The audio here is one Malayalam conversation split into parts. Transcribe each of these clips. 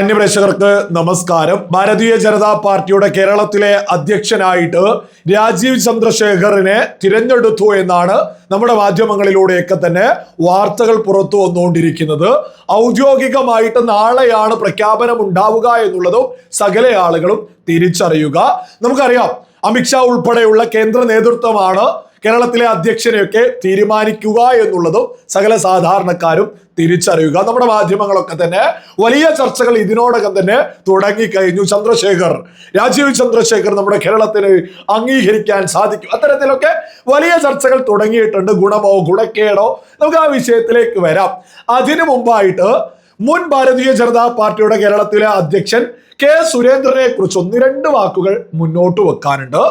അന്യപ്രേക്ഷകർക്ക് നമസ്കാരം. ഭാരതീയ ജനതാ പാർട്ടിയുടെ കേരളത്തിലെ അധ്യക്ഷനായിട്ട് രാജീവ് ചന്ദ്രശേഖറിനെ തിരഞ്ഞെടുത്തു എന്നാണ് നമ്മുടെ മാധ്യമങ്ങളിലൂടെയൊക്കെ തന്നെ വാർത്തകൾ പുറത്തു വന്നുകൊണ്ടിരിക്കുന്നത്. ഔദ്യോഗികമായിട്ട് നാളെയാണ് പ്രഖ്യാപനം ഉണ്ടാവുക എന്നുള്ളതും സകല ആളുകളും തിരിച്ചറിയുക. നമുക്കറിയാം അമിത്ഷാ ഉൾപ്പെടെയുള്ള കേന്ദ്ര നേതൃത്വമാണ് കേരളത്തിലെ അധ്യക്ഷനെയൊക്കെ തീരുമാനിക്കുക എന്നുള്ളതും സകല സാധാരണക്കാരും തിരിച്ചറിയുക. നമ്മുടെ മാധ്യമങ്ങളൊക്കെ തന്നെ വലിയ ചർച്ചകൾ ഇതിനോടകം തന്നെ തുടങ്ങിക്കഴിഞ്ഞു. ചന്ദ്രശേഖർ രാജീവ് ചന്ദ്രശേഖർ നമ്മുടെ കേരളത്തിന് അംഗീകരിക്കാൻ സാധിക്കും. അത്തരത്തിലൊക്കെ വലിയ ചർച്ചകൾ തുടങ്ങിയിട്ടുണ്ട്. ഗുണമോ ഗുണക്കേടോ? നമുക്ക് ആ വിഷയത്തിലേക്ക് വരാം. അതിനു മുമ്പായിട്ട് മുൻ ഭാരതീയ ജനതാ പാർട്ടിയുടെ കേരളത്തിലെ അധ്യക്ഷൻ കെ സുരേന്ദ്രനെ കുറിച്ച് ഒന്ന് രണ്ട് വാക്കുകൾ മുന്നോട്ട് വെക്കാനുണ്ട്.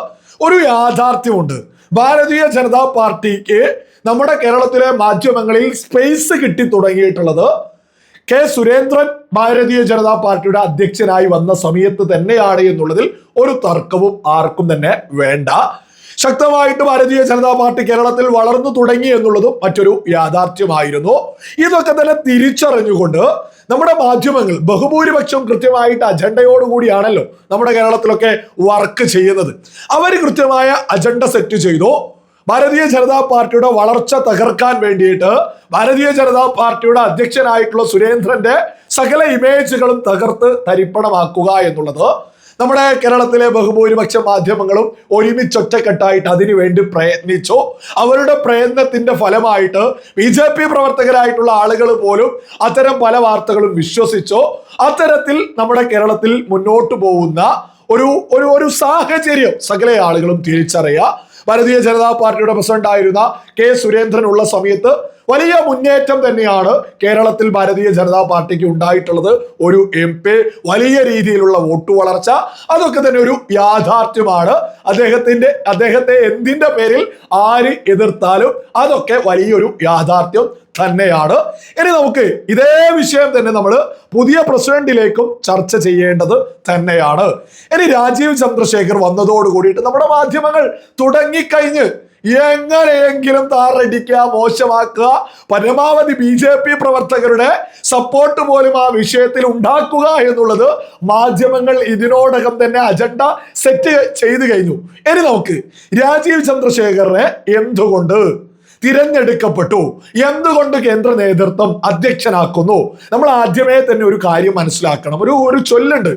ഒരു യാഥാർത്ഥ്യമുണ്ട്. ഭാരതീയ ജനതാ പാർട്ടിക്ക് നമ്മുടെ കേരളത്തിലെ മാധ്യമങ്ങളിൽ സ്പേസ് കിട്ടി തുടങ്ങിയിട്ടുള്ളത് കെ സുരേന്ദ്രൻ ഭാരതീയ ജനതാ പാർട്ടിയുടെ അധ്യക്ഷനായി വന്ന സമയത്ത് തന്നെയാണ് എന്നുള്ളതിൽ ഒരു തർക്കവും ആർക്കും തന്നെ വേണ്ട. ശക്തമായിട്ട് ഭാരതീയ ജനതാ പാർട്ടി കേരളത്തിൽ വളർന്നു തുടങ്ങി എന്നുള്ളതും മറ്റൊരു യാഥാർത്ഥ്യമായിരുന്നു. ഇതൊക്കെ തന്നെ തിരിച്ചറിഞ്ഞുകൊണ്ട് നമ്മുടെ മാധ്യമങ്ങൾ ബഹുഭൂരിപക്ഷം കൃത്യമായിട്ട് അജണ്ടയോടുകൂടിയാണല്ലോ നമ്മുടെ കേരളത്തിലൊക്കെ വർക്ക് ചെയ്യുന്നത്. അവർ കൃത്യമായ അജണ്ട സെറ്റ് ചെയ്തു. ഭാരതീയ ജനതാ പാർട്ടിയുടെ വളർച്ച തകർക്കാൻ വേണ്ടിയിട്ട് ഭാരതീയ ജനതാ പാർട്ടിയുടെ അധ്യക്ഷനായിട്ടുള്ള സുരേന്ദ്രന്റെ സകല ഇമേജുകളും തകർത്ത് തരിപ്പണമാക്കുക എന്നുള്ളത് നമ്മുടെ കേരളത്തിലെ ബഹുഭൂരിപക്ഷ മാധ്യമങ്ങളും ഒരുമിച്ചൊറ്റക്കെട്ടായിട്ട് ഒറ്റക്കെട്ടായിട്ട് വേണ്ടി പ്രയത്നിച്ചു. അവരുടെ പ്രയത്നത്തിന്റെ ഫലമായിട്ട് ബി ജെ പി പ്രവർത്തകരായിട്ടുള്ള ആളുകൾ പോലും അത്തരം പല വാർത്തകളും വിശ്വസിച്ചു. അത്തരത്തിൽ നമ്മുടെ കേരളത്തിൽ മുന്നോട്ട് പോകുന്ന ഒരു ഒരു ഒരു സാഹചര്യം സകല ആളുകളും തിരിച്ചറിയുക. ഭാരതീയ ജനതാ പാർട്ടിയുടെ പ്രസിഡന്റ് ആയിരുന്ന കെ സുരേന്ദ്രൻ ഉള്ള സമയത്ത് വലിയ മുന്നേറ്റം തന്നെയാണ് കേരളത്തിൽ ഭാരതീയ ജനതാ പാർട്ടിക്ക് ഉണ്ടായിട്ടുള്ളത് ഒരു എം വലിയ രീതിയിലുള്ള വോട്ട് വളർച്ച. അതൊക്കെ തന്നെ ഒരു യാഥാർത്ഥ്യമാണ്. അദ്ദേഹത്തിന്റെ അദ്ദേഹത്തെ എന്തിന്റെ പേരിൽ ആര് എതിർത്താലും അതൊക്കെ വലിയൊരു യാഥാർത്ഥ്യം തന്നെയാണ്. ഇനി നമുക്ക് ഇതേ വിഷയം തന്നെ നമ്മൾ പുതിയ പ്രസിഡന്റിലേക്കും ചർച്ച ചെയ്യേണ്ടത് തന്നെയാണ്. ഇനി രാജീവ് ചന്ദ്രശേഖർ വന്നതോട് കൂടിയിട്ട് നമ്മുടെ മാധ്യമങ്ങൾ തുടങ്ങിക്കഴിഞ്ഞ് എങ്ങനെയെങ്കിലും താറടിക്കുക മോശമാക്കുക പരമാവധി ബി ജെ പി പ്രവർത്തകരുടെ സപ്പോർട്ട് പോലും ആ വിഷയത്തിൽ ഉണ്ടാക്കുക എന്നുള്ളത് മാധ്യമങ്ങൾ ഇതിനോടകം തന്നെ അജണ്ട സെറ്റ് ചെയ്തു കഴിഞ്ഞു. ഇനി നമുക്ക് രാജീവ് ചന്ദ്രശേഖരനെ എന്തുകൊണ്ട് തിരഞ്ഞെടുക്കപ്പെട്ടു. എന്തുകൊണ്ട് കേന്ദ്ര നേതൃത്വം അധ്യക്ഷനാക്കുന്നു? നമ്മൾ ആദ്യമേ തന്നെ ഒരു കാര്യം മനസ്സിലാക്കണം. ഒരു ഒരു ചൊല്ലുണ്ട്.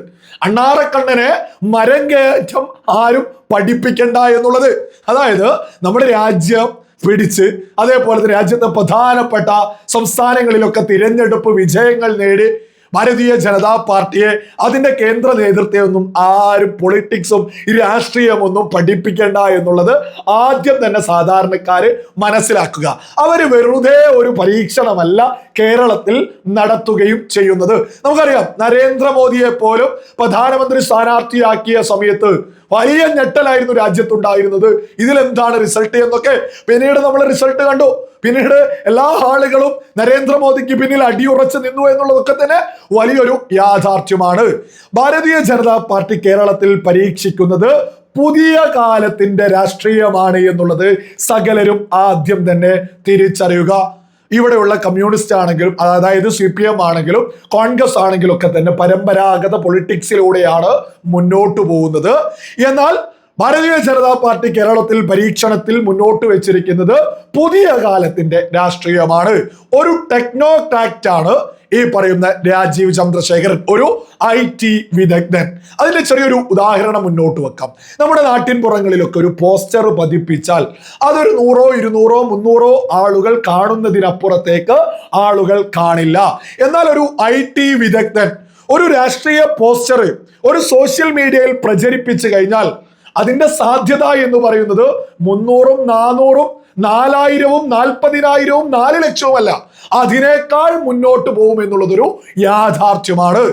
അണ്ണാറക്കണ്ണനെ മരം കയറ്റം ആരും പഠിപ്പിക്കണ്ട എന്നുള്ളത്. അതായത് നമ്മുടെ രാജ്യം പിടിച്ച് അതേപോലെ തന്നെ രാജ്യത്തെ പ്രധാനപ്പെട്ട സംസ്ഥാനങ്ങളിലൊക്കെ തിരഞ്ഞെടുപ്പ് വിജയങ്ങൾ നേടി ഭാരതീയ ജനതാ പാർട്ടിയെ അതിന്റെ കേന്ദ്ര നേതൃത്വമൊന്നും ആരും പൊളിറ്റിക്സും രാഷ്ട്രീയമൊന്നും പഠിപ്പിക്കേണ്ട എന്നുള്ളത് ആദ്യം തന്നെ സാധാരണക്കാര് മനസ്സിലാക്കുക. അവർ വെറുതെ ഒരു പരീക്ഷണമല്ല കേരളത്തിൽ നടത്തുകയും ചെയ്യുന്നത്. നമുക്കറിയാം നരേന്ദ്രമോദിയെ പോലും പ്രധാനമന്ത്രി സ്ഥാനാർത്ഥിയാക്കിയ സമയത്ത് വലിയ ഞെട്ടലായിരുന്നു രാജ്യത്തുണ്ടായിരുന്നത്. ഇതിലെന്താണ് റിസൾട്ട് എന്നൊക്കെ പിന്നീട് നമ്മൾ റിസൾട്ട് കണ്ടു. പിന്നീട് എല്ലാ ആളുകളും നരേന്ദ്രമോദിക്ക് പിന്നിൽ അടിയുറച്ച് നിന്നു എന്നുള്ളതൊക്കെ തന്നെ വലിയൊരു യാഥാർത്ഥ്യമാണ്. ഭാരതീയ ജനതാ പാർട്ടി കേരളത്തിൽ പരീക്ഷിക്കുന്നത് പുതിയ കാലത്തിന്റെ രാഷ്ട്രീയമാണ് എന്നുള്ളത് സകലരും ആദ്യം തന്നെ തിരിച്ചറിയുക. ഇവിടെയുള്ള കമ്മ്യൂണിസ്റ്റ് ആണെങ്കിലും അതായത് സി പി എം ആണെങ്കിലും കോൺഗ്രസ് ആണെങ്കിലും ഒക്കെ തന്നെ പരമ്പരാഗത പൊളിറ്റിക്സിലൂടെയാണ് മുന്നോട്ട് പോകുന്നത്. എന്നാൽ ഭാരതീയ ജനതാ പാർട്ടി കേരളത്തിൽ പരീക്ഷണത്തിൽ മുന്നോട്ട് വെച്ചിരിക്കുന്നത് പുതിയ കാലത്തിന്റെ രാഷ്ട്രീയമാണ്. ഒരു ടെക്നോക്രാറ്റ് ആണ് ഈ പറയുന്ന രാജീവ് ചന്ദ്രശേഖരൻ ഒരു ഐ ടി വിദഗ്ധൻ. അതിന്റെ ചെറിയൊരു ഉദാഹരണം മുന്നോട്ട് വെക്കാം. നമ്മുടെ നാട്ടിൻ പുറങ്ങളിലൊക്കെ ഒരു പോസ്റ്റർ പതിപ്പിച്ചാൽ അതൊരു നൂറോ ഇരുന്നൂറോ മുന്നൂറോ ആളുകൾ കാണുന്നതിനപ്പുറത്തേക്ക് ആളുകൾ കാണില്ല. എന്നാൽ ഒരു ഐ ടി വിദഗ്ധൻ ഒരു രാഷ്ട്രീയ പോസ്റ്റർ ഒരു സോഷ്യൽ മീഡിയയിൽ പ്രചരിപ്പിച്ചു കഴിഞ്ഞാൽ അതിന്റെ സാധ്യത എന്ന് പറയുന്നത് മുന്നൂറും നാനൂറും നാലായിരവും നാൽപ്പതിനായിരവും നാല് ലക്ഷവും അല്ല അതിനേക്കാൾ മുന്നോട്ട് പോകും എന്നുള്ളതൊരു യാഥാർത്ഥ്യമാണ്.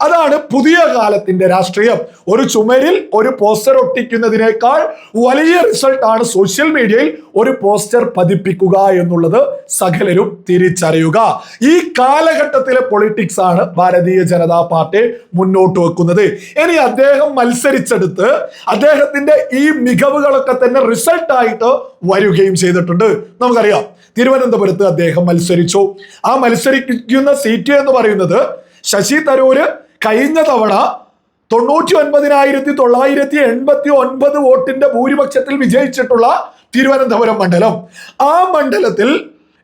അതാണ് പുതിയ കാലത്തിന്റെ രാഷ്ട്രീയം. ഒരു ചുമരിൽ ഒരു പോസ്റ്റർ ഒട്ടിക്കുന്നതിനേക്കാൾ വലിയ റിസൾട്ട് ആണ് സോഷ്യൽ മീഡിയയിൽ ഒരു പോസ്റ്റർ പതിപ്പിക്കുക എന്നുള്ളത് സകലരും തിരിച്ചറിയുക. ഈ കാലഘട്ടത്തിലെ പൊളിറ്റിക്സ് ആണ് ഭാരതീയ ജനതാ പാർട്ടി മുന്നോട്ട് വെക്കുന്നത്. ഇനി അദ്ദേഹം മത്സരിച്ചെടുത്ത് അദ്ദേഹത്തിന്റെ ഈ മികവുകളൊക്കെ തന്നെ റിസൾട്ട് ആയിട്ട് വരികയും ചെയ്തിട്ടുണ്ട്. നമുക്കറിയാം തിരുവനന്തപുരത്ത് അദ്ദേഹം മത്സരിച്ചു. ആ മത്സരിക്കുന്ന സീറ്റ് എന്ന് പറയുന്നത് ശശി തരൂര് കഴിഞ്ഞ തവണ തൊണ്ണൂറ്റി ഒൻപതിനായിരത്തി തൊള്ളായിരത്തി എൺപത്തി ഒൻപത് വോട്ടിന്റെ ഭൂരിപക്ഷത്തിൽ വിജയിച്ചിട്ടുള്ള തിരുവനന്തപുരം മണ്ഡലം. ആ മണ്ഡലത്തിൽ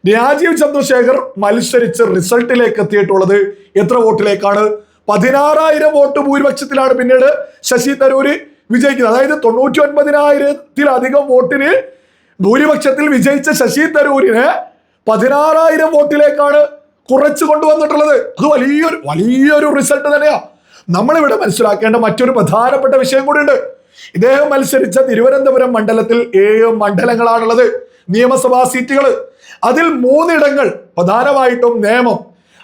രാജീവ് ചന്ദ്രശേഖർ മത്സരിച്ച് റിസൾട്ടിലേക്ക് എത്തിയിട്ടുള്ളത് എത്ര വോട്ടിലേക്കാണ്? പതിനാറായിരം വോട്ട് ഭൂരിപക്ഷത്തിലാണ് പിന്നീട് ശശി തരൂര് വിജയിക്കുന്നത്. അതായത് തൊണ്ണൂറ്റി ഒൻപതിനായിരത്തിലധികം വോട്ടിന് ഭൂരിപക്ഷത്തിൽ വിജയിച്ച ശശി തരൂരിന് പതിനാറായിരം വോട്ടിലേക്കാണ് കുറച്ചു കൊണ്ടുവന്നിട്ടുള്ളത്. അത് വലിയൊരു വലിയൊരു റിസൾട്ട് തന്നെയാ. നമ്മളിവിടെ മനസ്സിലാക്കേണ്ട മറ്റൊരു പ്രധാനപ്പെട്ട വിഷയം കൂടിയുണ്ട്. ഇദ്ദേഹം മത്സരിച്ച തിരുവനന്തപുരം മണ്ഡലത്തിൽ ഏഴ് മണ്ഡലങ്ങളാണുള്ളത്. നിയമസഭാ സീറ്റുകൾ അതിൽ മൂന്നിടങ്ങൾ പ്രധാനമായിട്ടും നിയമം.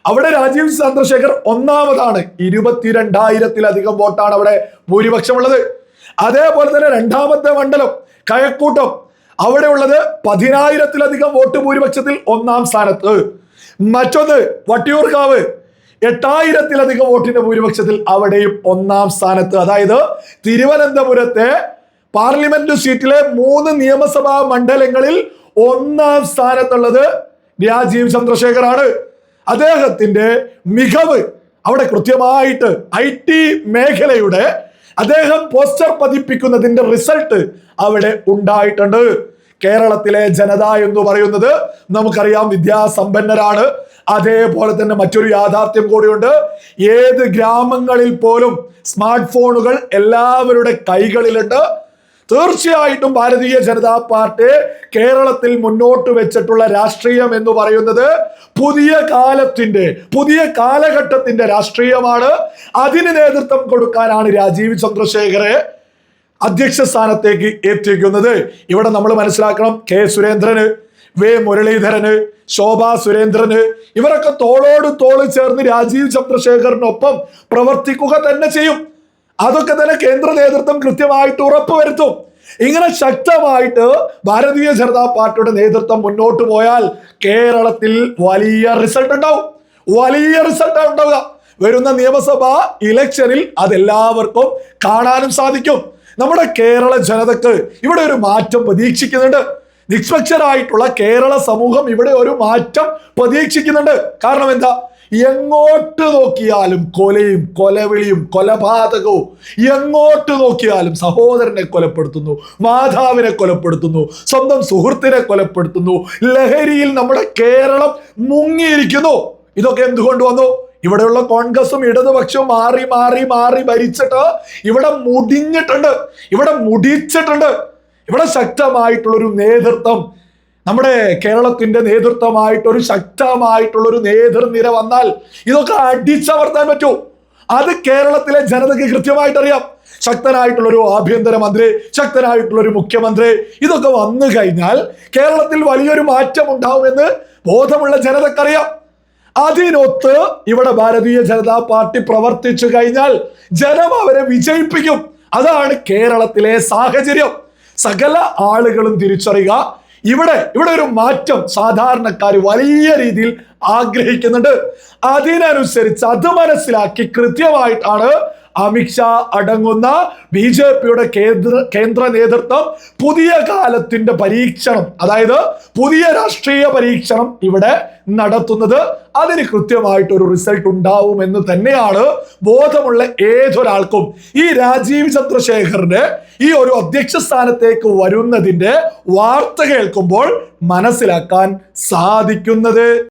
അവിടെ രാജീവ് ചന്ദ്രശേഖർ ഒന്നാമതാണ്. ഇരുപത്തിരണ്ടായിരത്തിലധികം വോട്ടാണ് അവിടെ ഭൂരിപക്ഷമുള്ളത്. അതേപോലെ തന്നെ രണ്ടാമത്തെ മണ്ഡലം കഴക്കൂട്ടം. അവിടെ ഉള്ളത് പതിനായിരത്തിലധികം വോട്ട് ഭൂരിപക്ഷത്തിൽ ഒന്നാം സ്ഥാനത്ത്. മറ്റൊന്ന് വട്ടിയൂർക്കാവ്. എട്ടായിരത്തിലധികം വോട്ടിന്റെ ഭൂരിപക്ഷത്തിൽ അവിടെയും ഒന്നാം സ്ഥാനത്ത്. അതായത് തിരുവനന്തപുരത്തെ പാർലമെന്റ് സീറ്റിലെ മൂന്ന് നിയമസഭാ മണ്ഡലങ്ങളിൽ ഒന്നാം സ്ഥാനത്തുള്ളത് രാജീവ് ചന്ദ്രശേഖറാണ് അദ്ദേഹത്തിന്റെ മികവ് അവിടെ കൃത്യമായിട്ട് ഐ ടി മേഖലയുടെ അദ്ദേഹം പോസ്റ്റർ പതിപ്പിക്കുന്നതിന്റെ റിസൾട്ട് അവിടെ ഉണ്ടായിട്ടുണ്ട്. കേരളത്തിലെ ജനത എന്ന് പറയുന്നത് നമുക്കറിയാം വിദ്യാസമ്പന്നരാണ്. അതേപോലെ തന്നെ മറ്റൊരു യാഥാർത്ഥ്യം കൂടിയുണ്ട്. ഏത് ഗ്രാമങ്ങളിൽ പോലും സ്മാർട്ട് ഫോണുകൾ എല്ലാവരുടെ കൈകളിലുണ്ട്. തീർച്ചയായിട്ടും ഭാരതീയ ജനതാ പാർട്ടി കേരളത്തിൽ മുന്നോട്ട് വെച്ചിട്ടുള്ള രാഷ്ട്രീയം എന്ന് പറയുന്നത് പുതിയ കാലത്തിന്റെ പുതിയ കാലഘട്ടത്തിന്റെ രാഷ്ട്രീയമാണ്. അതിന് നേതൃത്വം കൊടുക്കാനാണ് രാജീവ് ചന്ദ്രശേഖരെ. അധ്യക്ഷ സ്ഥാനത്തേക്ക് എത്തിക്കുന്നത് ഇവിടെ നമ്മൾ മനസ്സിലാക്കണം കെ സുരേന്ദ്രന് വേ മുരളീധരന് ശോഭ സുരേന്ദ്രന് ഇവരൊക്കെ തോളോട് തോൾ ചേർന്ന് രാജീവ് ചന്ദ്രശേഖറിനൊപ്പം പ്രവർത്തിക്കുക തന്നെ ചെയ്യും. അതൊക്കെ തന്നെ കേന്ദ്ര നേതൃത്വം കൃത്യമായിട്ട് ഉറപ്പുവരുത്തും ഇങ്ങനെ ശക്തമായിട്ട് ഭാരതീയ ജനതാ പാർട്ടിയുടെ നേതൃത്വം മുന്നോട്ട് പോയാൽ കേരളത്തിൽ വലിയ റിസൾട്ട് ഉണ്ടാവും. വലിയ റിസൾട്ട് ഉണ്ടാവുക വരുന്ന നിയമസഭാ ഇലക്ഷനിൽ അതെല്ലാവർക്കും കാണാനും സാധിക്കും. നമ്മുടെ കേരള ജനതക്ക് ഇവിടെ ഒരു മാറ്റം പ്രതീക്ഷിക്കുന്നുണ്ട്. നിഷ്പക്ഷരായിട്ടുള്ള കേരള സമൂഹം ഇവിടെ ഒരു മാറ്റം പ്രതീക്ഷിക്കുന്നുണ്ട്. കാരണം എന്താ? എങ്ങോട്ട് നോക്കിയാലും കൊലയും കൊലവിളിയും കൊലപാതകവും എങ്ങോട്ട് നോക്കിയാലും സഹോദരനെ കൊലപ്പെടുത്തുന്നു മാതാവിനെ കൊലപ്പെടുത്തുന്നു സ്വന്തം സുഹൃത്തിനെ കൊലപ്പെടുത്തുന്നു ലഹരിയിൽ നമ്മുടെ കേരളം മുങ്ങിയിരിക്കുന്നു. ഇതൊക്കെ എന്തുകൊണ്ട് വന്നു? ഇവിടെയുള്ള കോൺഗ്രസും ഇടതുപക്ഷവും മാറി മാറി മാറി ഭരിച്ചിട്ട് ഇവിടെ മുടിഞ്ഞിട്ടുണ്ട്. ഇവിടെ മുടിച്ചിട്ടുണ്ട്. ഇവിടെ ശക്തമായിട്ടുള്ളൊരു നേതൃത്വം. നമ്മുടെ കേരളത്തിന്റെ നേതൃത്വമായിട്ട് ഒരു ശക്തമായിട്ടുള്ള ഒരു നേതൃനിര വന്നാൽ ഇതൊക്കെ അടിച്ചമർത്താൻ പറ്റൂ. അത് കേരളത്തിലെ ജനതയ്ക്ക് കൃത്യമായിട്ടറിയാം. ശക്തനായിട്ടുള്ള ഒരു ആഭ്യന്തര മന്ത്രി ശക്തനായിട്ടുള്ള ഒരു മുഖ്യമന്ത്രി ഇതൊക്കെ വന്നു കഴിഞ്ഞാൽ കേരളത്തിൽ വലിയൊരു മാറ്റം ഉണ്ടാവുമെന്ന് ബോധമുള്ള ജനതക്കറിയാം. അതിനൊത്ത് ഇവിടെ ഭാരതീയ ജനതാ പാർട്ടി പ്രവർത്തിച്ചു കഴിഞ്ഞാൽ ജനം അവരെ വിജയിപ്പിക്കും. അതാണ് കേരളത്തിലെ സാഹചര്യം. സകല ആളുകളും തിരിച്ചറിയുക. ഇവിടെ ഇവിടെ ഒരു മാറ്റം സാധാരണക്കാർ വലിയ രീതിയിൽ ആഗ്രഹിക്കുന്നുണ്ട്. അതിനനുസരിച്ച് അത് മനസ്സിലാക്കി കൃത്യമായിട്ടാണ് അമിത്ഷാ അടങ്ങുന്ന ബി ജെ പിയുടെ കേന്ദ്ര കേന്ദ്ര നേതൃത്വം പുതിയ കാലത്തിന്റെ പരീക്ഷണം അതായത് പുതിയ രാഷ്ട്രീയ പരീക്ഷണം ഇവിടെ നടത്തുന്നത്. അതിന് കൃത്യമായിട്ട് ഒരു റിസൾട്ട് ഉണ്ടാവും എന്ന് തന്നെയാണ് ബോധമുള്ള ഏതൊരാൾക്കും. ഈ രാജീവ് ചന്ദ്രശേഖറിന്റെ ഈ ഒരു അധ്യക്ഷ സ്ഥാനത്തേക്ക് വരുന്നതിന്റെ വാർത്ത കേൾക്കുമ്പോൾ മനസ്സിലാക്കാൻ സാധിക്കുന്നത്.